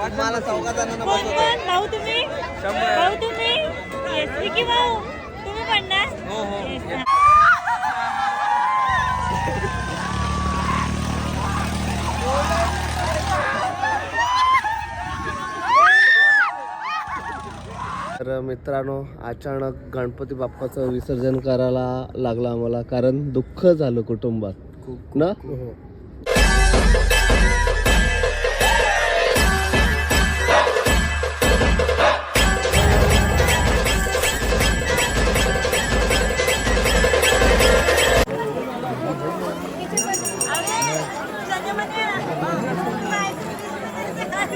मला चौघा जणांना कोण बसवत कोण? भाऊ तुम्ही? भाऊ तुम्ही? येस विकी भाऊ. तुम्ही पण ना? हो, हो. Yes, ना. तर मित्रांनो अचानक गणपती बाप्पाचं विसर्जन करायला लागलं आम्हाला कारण दुःख झालं कुटुंबात. ना?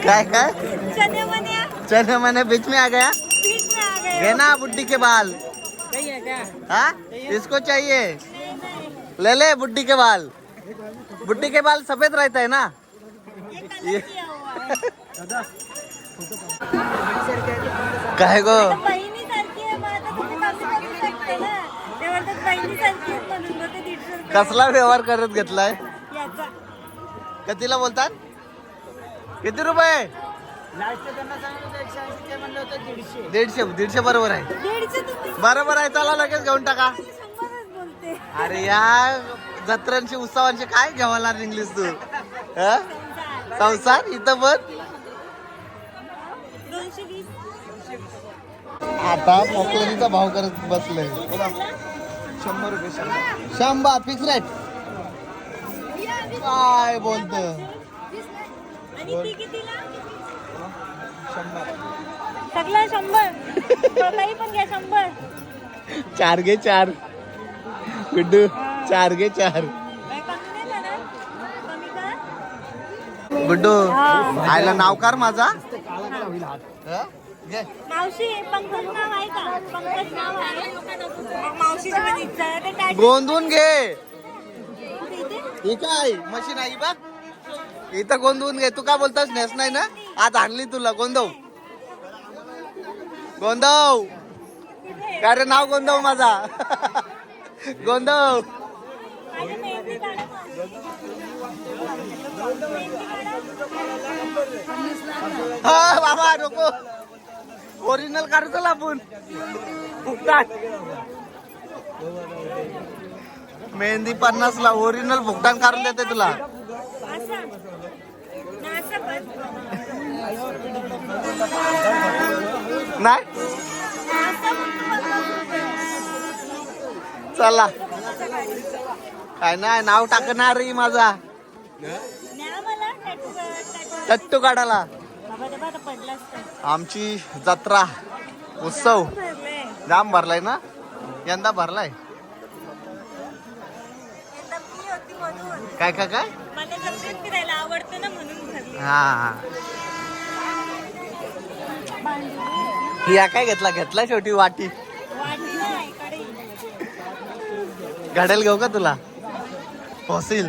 काय काय चने मने चने मैंने बीच में आ गया? बीच में आ गए। है ना बुड्ढी के बाल। हाँ इसको चाहिए? ले ले बुड्ढी के बाल। बुड्ढी के बाल सफेद रहता है ना? ये कलर किया हुआ है। काय गो आता बहिणीसारखी आहे मग आता तुम्ही कमी करू शकते ना ते म्हणतात बहिणीसारखी आहे म्हणून मग ते दीडशे रुपये। कसला व्यवहार करत घेतलाय याचा। कितीला बोलतात किती रुपये? दीडशे. दीडशे बरोबर आहे. बरोबर आहे चला लगेच घेऊन टाका. अरे या जत्रांची उत्सवांची काय घ्यावा इंग्लिश तू? हं? संसार इथं पण आता पोकलनीचा भाव करत बसले शंभर रुपये शंभर. फिक्स रेट काय बोलत सगळं शंभर. स्वतःही पण घ्या शंभर. चार घे चार. गुड्डू चार घे चार. गुड्डू. आयला नाव कार माझा. हं? घे. मावशी पंकज नाव आहे का? पंकज नाव आहे. मग मावशीची पण इच्छा आहे. ते टाट- गोंधून घे? ही काय? मशीन आहे बघ. इथं गोंधवून घे. तू का बोलतोस? नेस नाही ना? आज आणली तुला. गोंधव गोंधव काय रे नाव गोंधव माझा. गोंधव हा बाबा नको. ओरिजिनल काढू चला आपण मेहंदी पन्नास ला ओरिजिनल भुगतान काढून देते तुला. नाही? चला. काय नाही नाव टाकणार रे माझा. टट्टू काढायला. आमची जत्रा उत्सव. जाम भरलाय ना? यंदा भरलाय. काय काय काय मला जत्रेत फिरायला आवडतं ना म्हणून भरली हा. या काय घेतला? घेतला शेवटी वाटी. घडेल घेऊ का तुला? Fossil.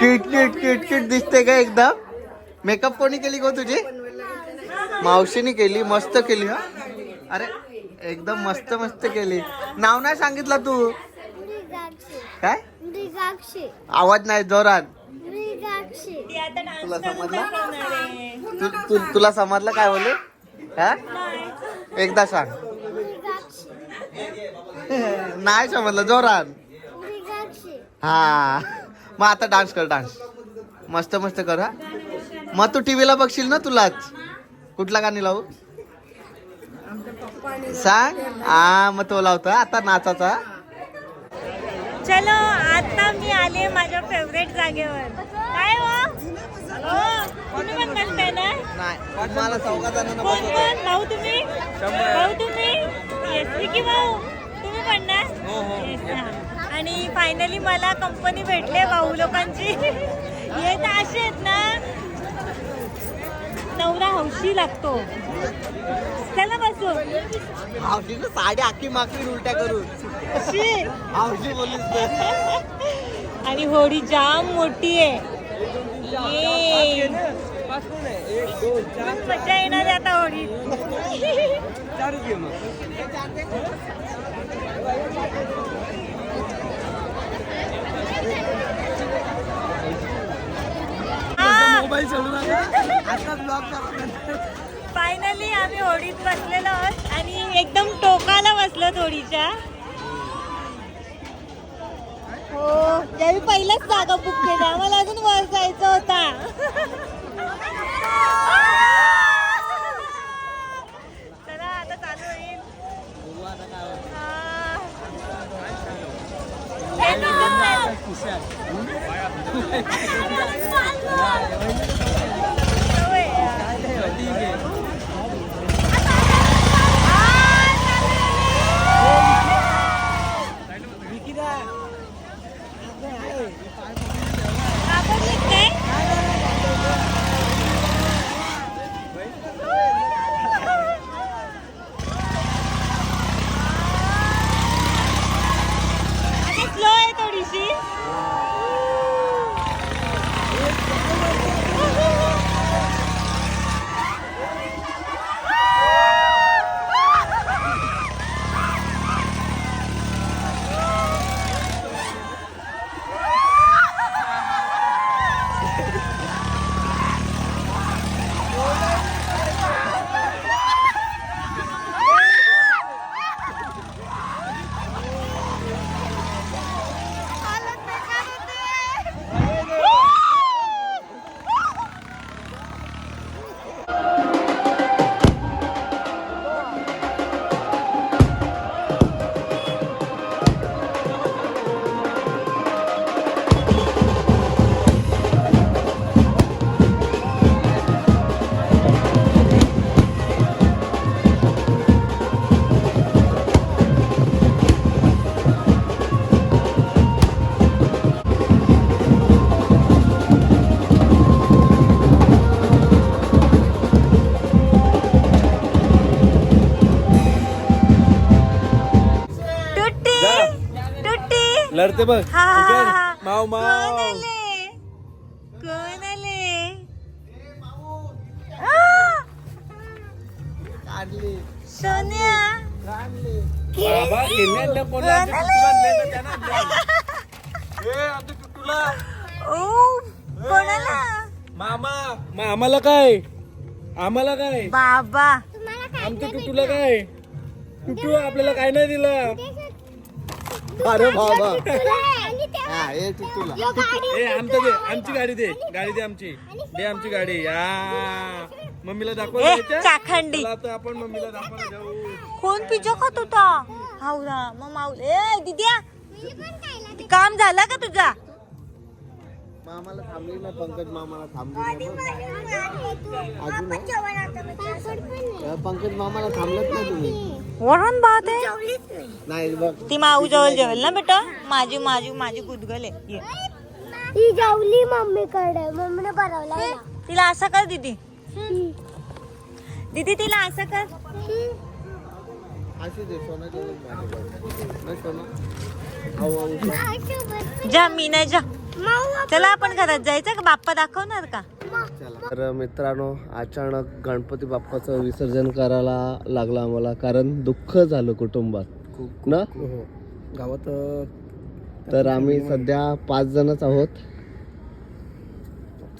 Kit kit kit kit दिसते का एकदम मेकअप कोणी केली गो तुझी? मावशीने केली मस्त केली हा? अरे एकदम मस्त मस्त केली. नाव नाही सांगितलं तू. काय? मृगाक्षी आवाज नाही जोरात. मृगाक्षी ती आता डान्स तुला समजलं? तू तू तुला समजलं काय बोलू? हा? नाही. एकदा सांग. मृगाक्षी नाही समजलं जोरात. मृगाक्षी हा. मग आता डान्स कर डान्स मस्त मस्त कर हा. मग तू टीव्हीला बघशील ना तुलाच? कुठला गाणी लावू? सांग. हा मग तो लावतो हा, आता नाचाचा चलो आता मी आले माझ्या फेवरेट जागेवर. काय हो? हो पण बसताय ना कोण कोण? भाऊ तुम्ही? भाऊ तुम्ही? येस विकी भाऊ. तुम्ही पण ना? हा. आणि फायनली मला कंपनी भेटले भाऊ लोकांची. हे तर असे आहेत ना? नवरा हौशी लागतो. चला बसू. हावशीनं साडी आखी माखी उलट्या करून. अशी हावशी बोलीस तर. आणि होडी जाम मोठी आहे. ये. खूप मजा येणार आहे आता होडी फायनली आम्ही होडीत बसलेलो आहोत आणि एकदम टोकाला बसलो होडीच्या. हो त्यावेळी पहिलाच जागा बुक केली आम्हाला अजून वर जायचं होता चला आता चालू होईल हा. हे दिसत नाही. लढते बघ. हा हा, हा माव कोण माव. आले कोण आले आ! सोनिया. बाबा त्यानं. ए, ओ कोणाला? मामा. मामाला काय? आम्हाला काय? बाबा. आमच्या टुटूला काय? टुटू आपल्याला काय नाही दिलं. अरे बाबा. हा तुला. ए आमचं दे आमची गाडी दे. गाडी दे आमची. दे आमची गाडी. या. मम्मीला दाखव ए चाखंडी. आता आपण मम्मीला दाखवायला जाऊ. कोण पिझ्झा खात होता? हावरा मग माऊल ए दिद्या. काम झालं का तुझा? मामाला थांबली ना पंकज मामाला थांबली अजून अ, पंकज मामाला थांबलत ना तुम्ही? वरण भात आहे नाही बघ. ती माऊ जवळ जेवेल ना बेटा? माझी माझी माझी गुदगल आहे. ये. ती जेवली मम्मीकडे. मम्मीने बनवला तिला असं कर दीदी. दीदी तिला असं कर. अशी दे सोना जेवण माझ्याकडे नाही सोना. आऊ, आऊ. जा मी नाही जा. चला आपण घरात जायचं का? बाप्पा दाखवणार का? तर मित्रांनो अचानक गणपती बाप्पाचं विसर्जन करायला लागलं आम्हाला कारण दुःख झालं कुटुंबात ना? गावात तर आम्ही सध्या पाच जणच आहोत.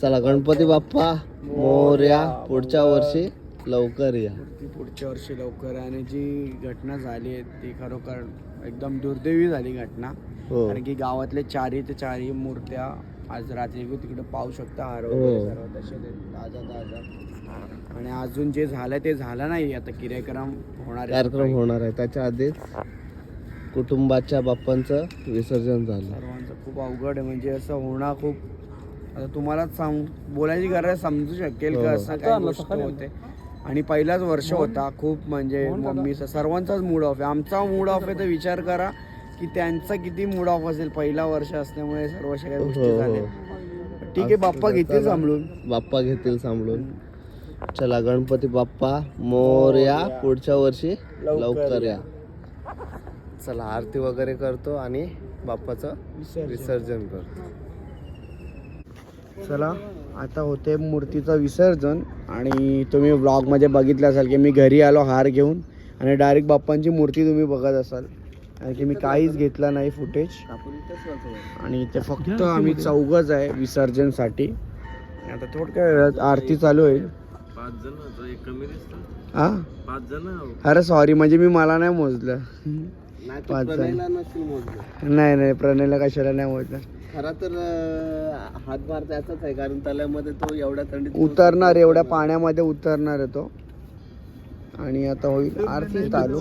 चला गणपती बाप्पा मोर्या पुढच्या वर्षी लवकर या. पुढच्या वर्षी लवकर आणि जी घटना झाली आहे ती खरोखर एकदम दुर्दैवी झाली घटना. हो. कारण की गावातले चारही ते चारही मूर्त्या आज रात्री बी तिकडे पाहू शकता हो. हरवले सर्व तसे ते. ताजा ताजा आणि अजून जे झालं ते झालं नाही आता कार्यक्रम होणार आहे. कार्यक्रम. होणार आहे. त्याच्या आधीच कुटुंबाच्या बाप्पांचं विसर्जन झालं. सर्वांचं खूप अवघड आहे. म्हणजे असं होणं खूप. आता तुम्हालाच सांग बोलायची गरज समजू शकेल हो. का असं काही गोष्ट होते. आणि पहिलाच वर्ष होता खूप म्हणजे मम्मीचा सर्वांचाच मूड ऑफ आहे. आमचा मूड ऑफ आहे तर विचार करा. की त्यांचा किती मूड ऑफ असेल. पहिला वर्ष असल्यामुळे सर्व अशा काही गोष्टी हो, हो. झाल्या. ठीक आहे बाप्पा घेतील सांभाळून. बाप्पा घेतील सांभाळून. चला गणपती बाप्पा मोर्या पुढच्या वर्षी लवकर या. चला आरती वगैरे करतो आणि बाप्पाचं विसर्जन. करतो. चला आता होते मूर्तीचं विसर्जन आणि तुम्ही ब्लॉगमध्ये बघितलं असाल की मी घरी आलो हार घेऊन आणि डायरेक्ट बाप्पांची मूर्ती तुम्ही बघत असाल. कारण की मी काहीच घेतलं नाही फुटेज आणि ते फक्त आम्ही चौघच आहे विसर्जनसाठी. आता थोडक्या वेळात आरती चालू होईल. हा? पाच जण अरे सॉरी म्हणजे मी मला नाही मोजलं. पाच जण. नाही नाही प्रणयला कशाला नाही मोजलं. खरा तर हातभार त्याचाच आहे कारण तल्यामध्ये तो एवढ्या थंडीत उतरणार एवढ्या पाण्यामध्ये उतरणार आहे तो. आणि आता होईल आरती चालू.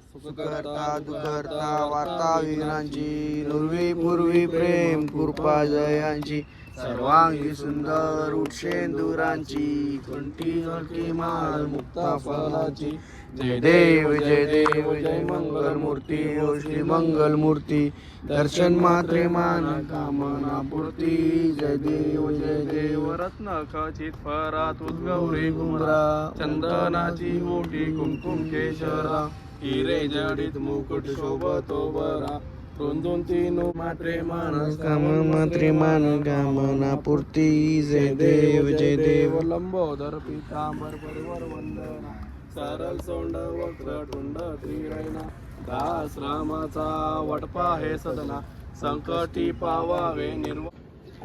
सुखकर्ता दुखर्ता वार्ता विघ्नांची नुर्वी पूर्वी प्रेम कृपा जयांची सर्वांगी सुंदर उठशेंदुरांची कंठी हलकी माल मुक्ता फलाची. जय देव जय देव जय मंगल मूर्ती ओ श्री मंगल मूर्ती दर्शन मात्रे मान कामना पूर्ती. जय देव जय देव रत्न खचित फरात उद्गौरी गुमरा. चंदनाची मोठी कुमकुम केशरा. हिरे जडित मुकुट शोभतो बरा. दोन दोन तीन मात्रे मानस काम मात्रे मान कामना पूर्ती जय देव जय देव. लंबोदर पितांबर परिवर वंदना. सरल सोंड वक्र टुंड त्रिरैना दास रामाचा वटपा हे सदना. संकटी पावावे निर्व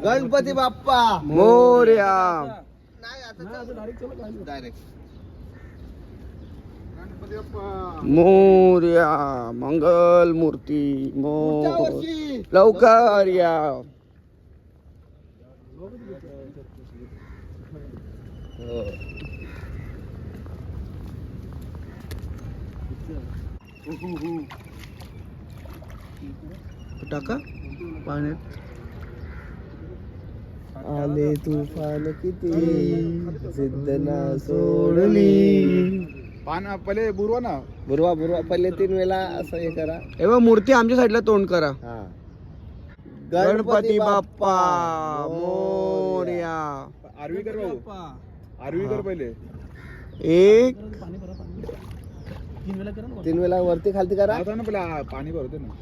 गणपती बाप्पा! मोर्या. डायरेक्ट मोर्या मंगल मूर्ती मोर लवकर या टाका पाण्यात आले तुफान किती जिद्द ना सोडली पान पहिले बुरवा ना. बुरवा बुरवा. पहिले तीन वेळा असं हे करा. ए बा, मूर्ती आमच्या साईडला तोंड करा. हा. गणपती बाप्पा मोर्या. आरवीकर भाऊ. आरवीकर पहिले. एक. तीन वेळा वरती खालती करा. पाणी भरते ना.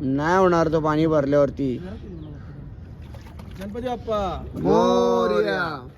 नाही होणार. तो पाणी भरल्यावरती. गणपती बाप्पा. मोर्या.